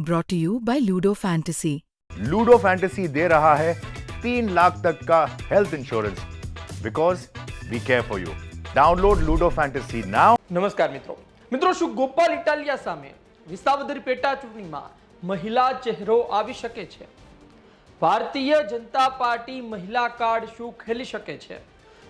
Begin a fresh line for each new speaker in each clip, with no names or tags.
brought to you by Ludo Fantasy.
Ludo Fantasy दे रहा है तीन लाख तक का health insurance because we care for you download Ludo Fantasy now
નમસ્કાર મિત્રો મિત્રો શું ગોપાલ ઇટાલિયા સામે વિસાવદર પેટા ચૂંટણીમાં મહિલા ચહેરો આવી શકે છે ભારતીય જનતા પાર્ટી મહિલા કાર્ડ શું ખેલી શકે છે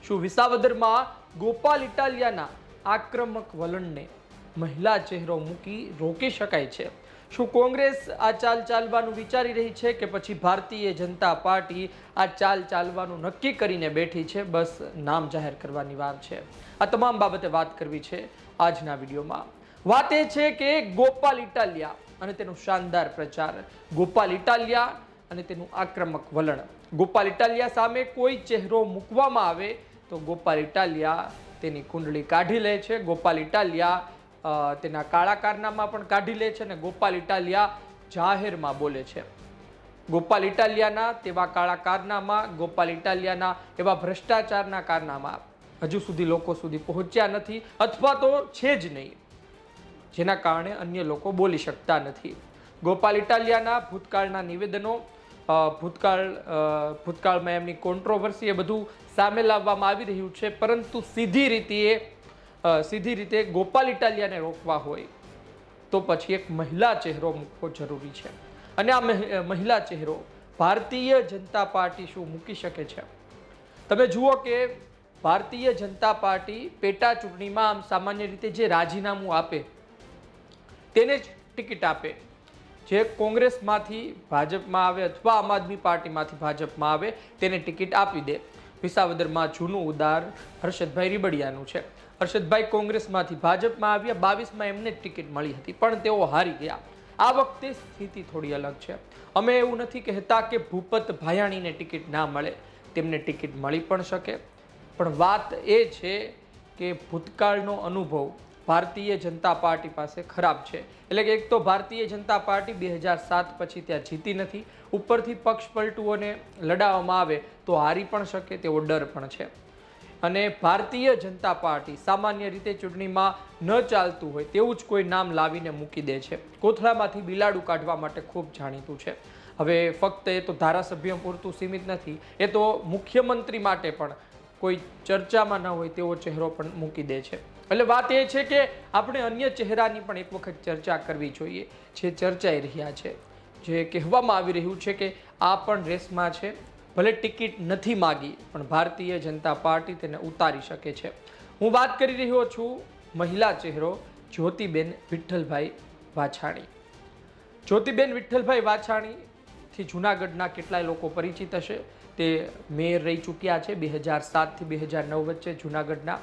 શું વિસાવદરમાં ગોપાલ ઇટાલિયાના આક્રમક વલણને મહિલા ચહેરો મૂકી રોકી શકાય છે શું કોંગ્રેસ આ ચાલ ચાલવાનું વિચારી રહી છે કે પછી ભારતીય જનતા પાર્ટી આ ચાલ ચાલવાનું નક્કી કરીને બેઠી છે? બસ નામ જાહેર કરવાની વાર છે. આ તમામ બાબતે વાત કરવી છે આજના વિડીયોમાં. વાત એ છે કે ગોપાલ ઇટાલિયા અને તેનો શાનદાર પ્રચાર. ગોપાલ ઇટાલિયા અને તેનું આક્રમક વલણ. ગોપાલ ઇટાલિયા સામે કોઈ ચહેરો મૂકવામાં આવે તો ગોપાલ ઇટાલિયા તેની કુંડળી કાઢી લે છે. ગોપાલ ઇટાલિયા તેના કાળા કારનામા પણ કાઢી લે છે અને ગોપાલ ઇટાલિયા જાહેરમાં બોલે છે. ગોપાલ ઇટાલિયાના તેવા કાળા કારનામા, ગોપાલ ઇટાલિયાના એવા ભ્રષ્ટાચારના કારનામા હજુ સુધી લોકો સુધી પહોંચ્યા નથી અથવા તો છે જ નહીં. જેના કારણે અન્ય લોકો બોલી શકતા નથી. ગોપાલ ઇટાલિયાના ભૂતકાળના નિવેદનો ભૂતકાળ ભૂતકાળમાં એમની કોન્ટ્રોવર્સી એ બધું સામે લાવવામાં આવી રહ્યું છે, પરંતુ સીધી રીતે સીધી રીતે ગોપાલ ઇટાલિયાને રોકવા હોય, તો પછી એક મહિલા ચહેરો મૂકવો જરૂરી છે. અને આ મહિ- મહિલા ચહેરો ભારતીય જનતા પાર્ટી શું મૂકી શકે છે? તમે જુઓ કે ભારતીય જનતા પાર્ટી પેટા ચૂંટણીમાં આમ સામાન્ય રીતે જે રાજીનામું આપે, તેને જ ટિકિટ આપે. જે કોંગ્રેસમાંથી ભાજપમાં આવે અથવા આમ આદમી પાર્ટીમાંથી ભાજપમાં આવે, તેને ટિકિટ આપી દે. વિસાવદરમાં જૂનું ઉદાર હર્ષદભાઈ રીબડિયાનું છે. હર્ષદભાઈ કોંગ્રેસમાંથી ભાજપમાં આવ્યા, બાવીસમાં એમને ટિકિટ મળી હતી, પણ તેઓ હારી ગયા. આ વખતે સ્થિતિ થોડી અલગ છે. અમે એવું નથી કહેતા કે ભૂપત ભાયાણીને ટિકિટ ના મળે. તેમને ટિકિટ મળી પણ શકે. પણ વાત એ છે કે ભૂતકાળનો અનુભવ ભારતીય જનતા પાર્ટી પાસે ખરાબ છે. એટલે કે એક તો ભારતીય જનતા પાર્ટી બે હજાર સાત પછી ત્યાં જીતી નથી. ઉપરથી પક્ષ પલટુઓને લડાવવામાં આવે તો હારી પણ શકે, તેવો ડર પણ છે. અને ભારતીય જનતા પાર્ટી સામાન્ય રીતે ચૂંટણીમાં ન ચાલતું હોય તેવું જ કોઈ નામ લાવીને મૂકી દે છે. કોથળામાંથી બિલાડું કાઢવા માટે ખૂબ જાણીતું છે. હવે ફક્ત એ તો ધારાસભ્ય પૂરતું સીમિત નથી, એ તો મુખ્યમંત્રી માટે પણ કોઈ ચર્ચામાં ન હોય તેવો ચહેરો પણ મૂકી દે છે. એટલે વાત એ છે કે આપણે અન્ય ચહેરાની પણ એક વખત ચર્ચા કરવી જોઈએ, જે ચર્ચાઈ રહ્યા છે. જે કહેવામાં આવી રહ્યું છે કે આ પણ રેસમાં છે. ભલે ટિકિટ નથી માગી, પણ ભારતીય જનતા પાર્ટી તેને ઉતારી શકે છે. હું વાત કરી રહ્યો છું મહિલા ચહેરો જ્યોતિબેન વિઠ્ઠલભાઈ વાછાણી. જ્યોતિબેન વિઠ્ઠલભાઈ વાછાણીથી જૂનાગઢના કેટલાય લોકો પરિચિત હશે. તે મેયર રહી ચૂક્યા છે. બે હજાર સાતથી બે હજાર નવ વચ્ચે જૂનાગઢના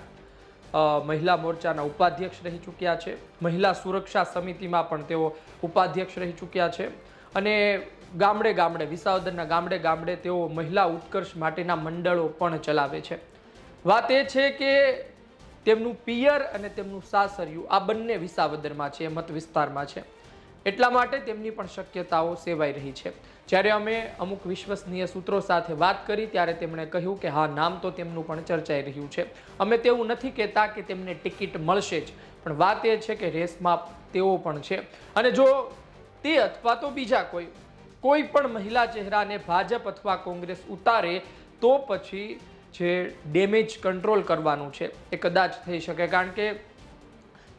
મહિલા મોરચાના ઉપાધ્યક્ષ રહી ચૂક્યા છે. મહિલા સુરક્ષા સમિતિમાં પણ તેઓ ઉપાધ્યક્ષ રહી ચૂક્યા છે. અને ગામડે ગામડે, વિસાવદરના ગામડે ગામડે તેઓ મહિલા ઉત્કર્ષ માટેના મંડળો પણ ચલાવે છે. વાત એ છે કે તેમનું પિયર અને તેમનું સાસરિયું આ બંને વિસાવદરમાં છે, મત વિસ્તારમાં છે. એટલા માટે તેમની પણ શક્યતાઓ સેવાઈ રહી છે. જ્યારે અમે અમુક વિશ્વસનીય સૂત્રો સાથે વાત કરી, ત્યારે તેમણે કહ્યું કે હા, નામ તો તેમનું પણ ચર્ચાઈ રહ્યું છે. અમે તેવું નથી કહેતા કે તેમને ટિકિટ મળશે જ, પણ વાત એ છે કે રેસમાં તેઓ પણ છે. અને જો તે અથવા તો બીજા કોઈ કોઈ પણ મહિલા ચહેરાને ભાજપ અથવા કોંગ્રેસ ઉતારે, તો પછી જે ડેમેજ કંટ્રોલ કરવાનું છે, એ કદાચ થઈ શકે. કારણ કે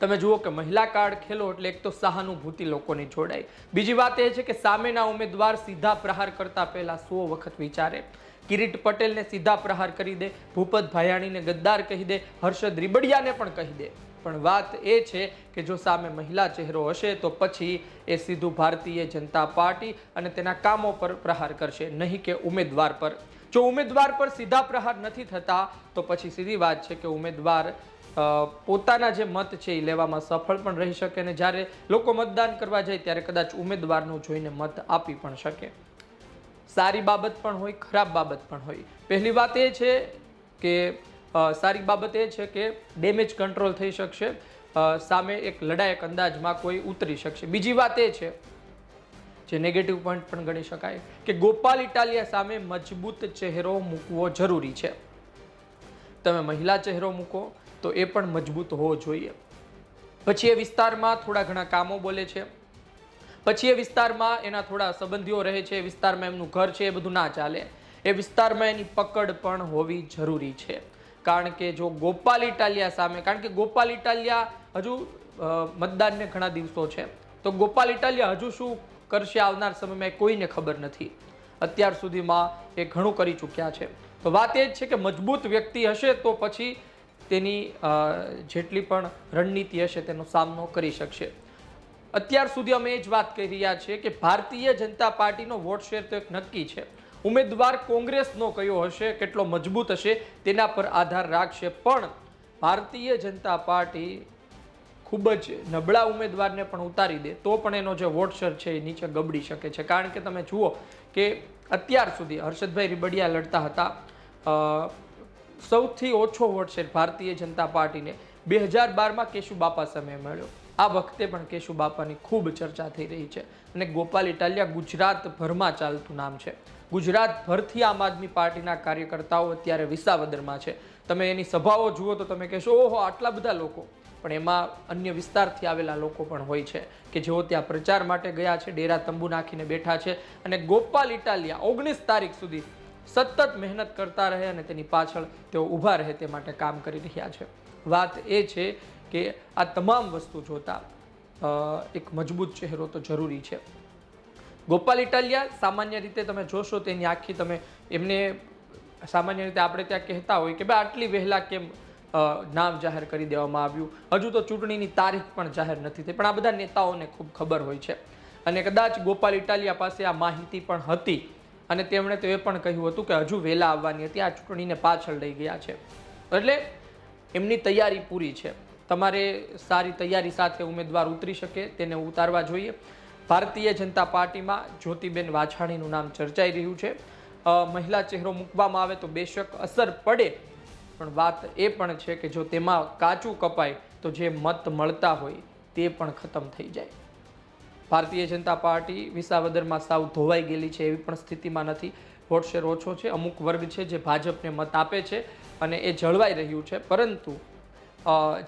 તમે જુઓ કે મહિલા કાર્ડ ખેલો એટલે એક તો સહાનુભૂતિ લોકોની જોડાય. બીજી વાત એ છે કે સામેના ઉમેદવાર સીધા પ્રહાર કરતા પહેલા સો વખત વિચારે. કિરીટ પટેલને સીધા પ્રહાર કરી દે, ભૂપત ભાયાણીને ગદ્દાર કહી દે, હર્ષદ રીબડિયાને પણ કહી દે. પણ વાત એ છે કે જો સામે મહિલા ચહેરો હશે તો પછી એ સીધું ભારતીય જનતા પાર્ટી અને તેના કામો પર પ્રહાર કરશે, નહીં કે ઉમેદવાર પર. જો ઉમેદવાર પર સીધા પ્રહાર નથી થતા, તો પછી સીધી વાત છે કે ઉમેદવાર પોતાના જે મત છે એ લેવામાં સફળ પણ રહી શકે અને જ્યારે લોકો મતદાન કરવા જાય ત્યારે કદાચ ઉમેદવારનું જોઈને મત આપી પણ શકે. સારી બાબત પણ હોય, ખરાબ બાબત પણ હોય. પહેલી વાત એ છે કે સારી બાબત એ છે કે ડેમેજ કંટ્રોલ થઈ શકશે. સામે એક લડાયક અંદાજમાં કોઈ ઉતરી શકશે. બીજી વાત એ છે, જે નેગેટિવ પોઈન્ટ પણ ગણી શકાય, કે ગોપાલ ઇટાલિયા સામે મજબૂત ચહેરો મૂકવો જરૂરી છે. તમે મહિલા ચહેરો મૂકો તો એ પણ મજબૂત હોવો જોઈએ. પછી એ વિસ્તારમાં થોડા ઘણા કામો બોલે છે. પછી એ વિસ્તારમાં એના થોડા સંબંધીઓ રહે છે, એ વિસ્તારમાં એમનું ઘર છે, એ બધું ના ચાલે. એ વિસ્તારમાં એની પકડ પણ હોવી જરૂરી છે. કારણ કે જો ગોપાલ ઇટાલિયા સામે, કારણ કે ગોપાલ ઇટાલિયા હજુ મતદાનને ઘણા દિવસો છે. તો ગોપાલ ઇટાલિયા હજુ શું કરશે આવનાર સમયમાં કોઈને ખબર નથી. અત્યાર સુધીમાં એ ઘણું કરી ચૂક્યા છે. તો વાત એ જ છે કે મજબૂત વ્યક્તિ હશે તો પછી તેની જેટલી પણ રણનીતિ હશે તેનો સામનો કરી શકશે. અત્યાર સુધી અમે એ જ વાત કરી રહ્યા છીએ કે ભારતીય જનતા પાર્ટીનો વોટ શેર તો એક નક્કી છે. ઉમેદવાર કોંગ્રેસનો કયો હશે, કેટલો મજબૂત હશે, તેના પર આધાર રાખશે. પણ ભારતીય જનતા પાર્ટી ખૂબ જ નબળા ઉમેદવારને પણ ઉતારી દે, તો પણ એનો જે વોટ શેર છે એ નીચે ગબડી શકે છે. કારણ કે તમે જુઓ કે અત્યાર સુધી હર્ષદભાઈ રીબડિયા લડતા હતા સૌથી ઓછો વોટ શેર ભારતીય જનતા પાર્ટીને. બે હજાર બારમાં કેશુબાપા સામે મળ્યો. આ વખતે પણ કેશુબાપાની ખૂબ ચર્ચા થઈ રહી છે અને ગોપાલ ઇટાલિયા ગુજરાતભરમાં ચાલતું નામ છે. ગુજરાતભરથી આમ આદમી પાર્ટીના કાર્યકર્તાઓ અત્યારે વિસાવદરમાં છે. તમે એની સભાઓ જુઓ તો તમે કહેશો, ઓહો, આટલા બધા લોકો. પણ એમાં અન્ય વિસ્તારથી આવેલા લોકો પણ હોય છે કે જેઓ ત્યાં પ્રચાર માટે ગયા છે, ડેરા તંબુ નાખીને બેઠા છે અને ગોપાલ ઇટાલિયા ઓગણીસ તારીખ સુધી સતત મહેનત કરતા રહે અને તેની પાછળ તેઓ ઊભા રહે તે માટે કામ કરી રહ્યા છે. વાત એ છે કે આ તમામ વસ્તુ જોતા એક મજબૂત ચહેરો તો જરૂરી છે. ગોપાલ ઇટાલિયા, સામાન્ય રીતે તમે જોશો તેની આખી તમે એમને સામાન્ય રીતે આપણે ત્યાં કહેતા હોય કે ભાઈ આટલી વહેલા કેમ નામ જાહેર કરી દેવામાં આવ્યું? હજુ તો ચૂંટણીની તારીખ પણ જાહેર નથી થઈ, પણ આ બધા નેતાઓને ખૂબ ખબર હોય છે. અને કદાચ ગોપાલ ઇટાલિયા પાસે આ માહિતી પણ હતી. અને તેમણે તો એ પણ કહ્યું હતું કે હજુ વહેલા આવવાની હતી, આ ચૂંટણીને પાછળ લઈ ગયા છે. એટલે એમની તૈયારી પૂરી છે. તમારે સારી તૈયારી સાથે ઉમેદવાર ઉતરી શકે, તેને ઉતારવા જોઈએ. ભારતીય જનતા પાર્ટીમાં જ્યોતિબેન વાછાણીનું નામ ચર્ચાઈ રહ્યું છે. મહિલા ચહેરો મૂકવામાં આવે તો બેશક અસર પડે. પણ વાત એ પણ છે કે જો તેમાં કાચું કપાય તો જે મત મળતા હોય તે પણ ખતમ થઈ જાય. ભારતીય જનતા પાર્ટી વિસાવદરમાં સાવ ધોવાઈ ગયેલી છે એવી પણ સ્થિતિમાં નથી. વોટ શેર ઓછો છે. અમુક વર્ગ છે જે ભાજપને મત આપે છે અને એ જળવાઈ રહ્યું છે. પરંતુ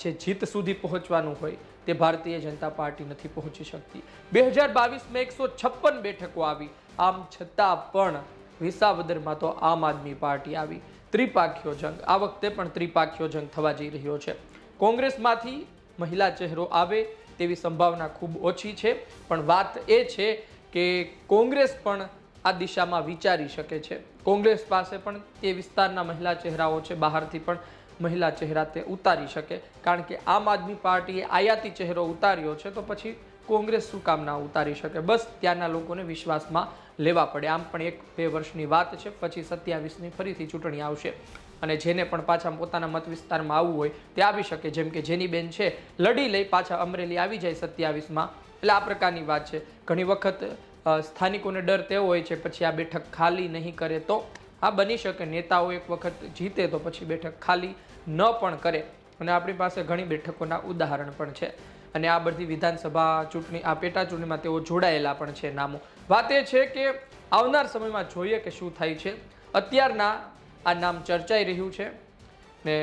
જે જીત સુધી પહોંચવાનું હોય તે ભારતીય જનતા પાર્ટી નથી પહોંચી શકતી. બે હજાર બાવીસમાં એકસો છપ્પન બેઠકો આવી. આમ છતાં પણ વિસાવદરમાં તો આમ આદમી પાર્ટી આવી. ત્રિપાખીયો જંગ. આ વખતે પણ ત્રિપાખીયો જંગ થવા જઈ રહ્યો છે. કોંગ્રેસમાંથી મહિલા ચહેરો આવે. તેવી સંભાવના ખૂબ ઓછી છે. પણ વાત એ છે કે કોંગ્રેસ પણ આ દિશામાં વિચારી શકે છે. કોંગ્રેસ પાસે પણ તે વિસ્તારના મહિલા ચહેરાઓ છે. બહારથી પણ મહિલા ચહેરા તે ઉતારી શકે. કારણ કે આમ આદમી પાર્ટીએ આયાતી ચહેરો ઉતાર્યો છે, તો પછી કોંગ્રેસ શું કામ ના ઉતારી શકે? બસ ત્યાંના લોકોને વિશ્વાસમાં લેવા પડે. આમ પણ એક બે વર્ષની વાત છે. પછી સત્યાવીસની ફરીથી ચૂંટણી આવશે. અને જેને પણ પાછા પોતાના મત વિસ્તારમાં આવવું હોય તે આવી શકે. જેમ કે જેની બેન છે, લડી લઈ પાછા અમરેલી આવી જાય સત્યાવીસમાં. એટલે આ પ્રકારની વાત છે. ઘણી વખત સ્થાનિકોને ડર તેવો હોય છે, પછી આ બેઠક ખાલી નહીં કરે તો આ બની શકે. નેતાઓ એક વખત જીતે તો પછી બેઠક ખાલી ન પણ કરે. અને આપણી પાસે ઘણી બેઠકોના ઉદાહરણ પણ છે. અને આ બધી વિધાનસભા ચૂંટણી, આ પેટા ચૂંટણીમાં તેઓ જોડાયેલા પણ છે નામો. વાત એ છે કે આવનાર સમયમાં જોઈએ કે શું થાય છે. અત્યારના આ નામ ચર્ચાઈ રહ્યું છે ને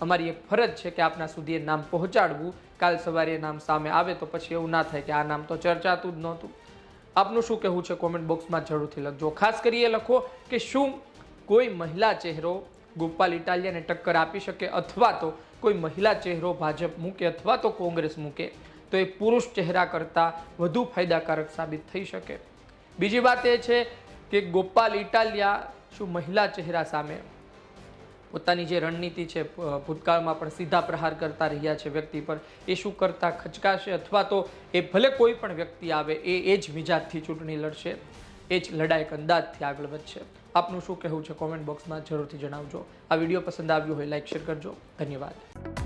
અમારી એક ફરજ છે કે આપના સુધી એ નામ પહોંચાડવું. કાલ સવારે એ નામ સામે આવે તો પછી એવું ના થાય કે આ નામ તો ચર્ચાતું જ નહોતું. આપનું શું કહેવું છે કોમેન્ટ બોક્સમાં જરૂરથી લખજો. ખાસ કરી એ લખો કે શું કોઈ મહિલા ચહેરો ગોપાલ ઇટાલિયાને ટક્કર આપી શકે અથવા તો કોઈ મહિલા ચહેરો ભાજપ મૂકે અથવા તો કોંગ્રેસ મૂકે તો એ પુરુષ ચહેરા કરતાં વધુ ફાયદાકારક સાબિત થઈ શકે. બીજી વાત એ છે કે ગોપાલ ઇટાલિયા શું મહિલા ચહેરા સામે? પોતાની જે રણનીતિ છે ભૂતકાળમાં પણ સીધા પ્રહાર કરતા રહ્યા છે વ્યક્તિ પર. એ શું કરતા ખચકાશે અથવા તો એ ભલે કોઈ પણ વ્યક્તિ આવે, એ એ જ મિજાજથી ચૂંટણી લડશે? એ જ લડાયક અંદાજથી આગળ વધશે. આપનું શું કહેવું છે? કોમેન્ટ બોક્સમાં જરૂરથી જણાવજો. આ વીડિયો પસંદ આવ્યો હોય, લાઈક, શેર કરજો. ધન્યવાદ.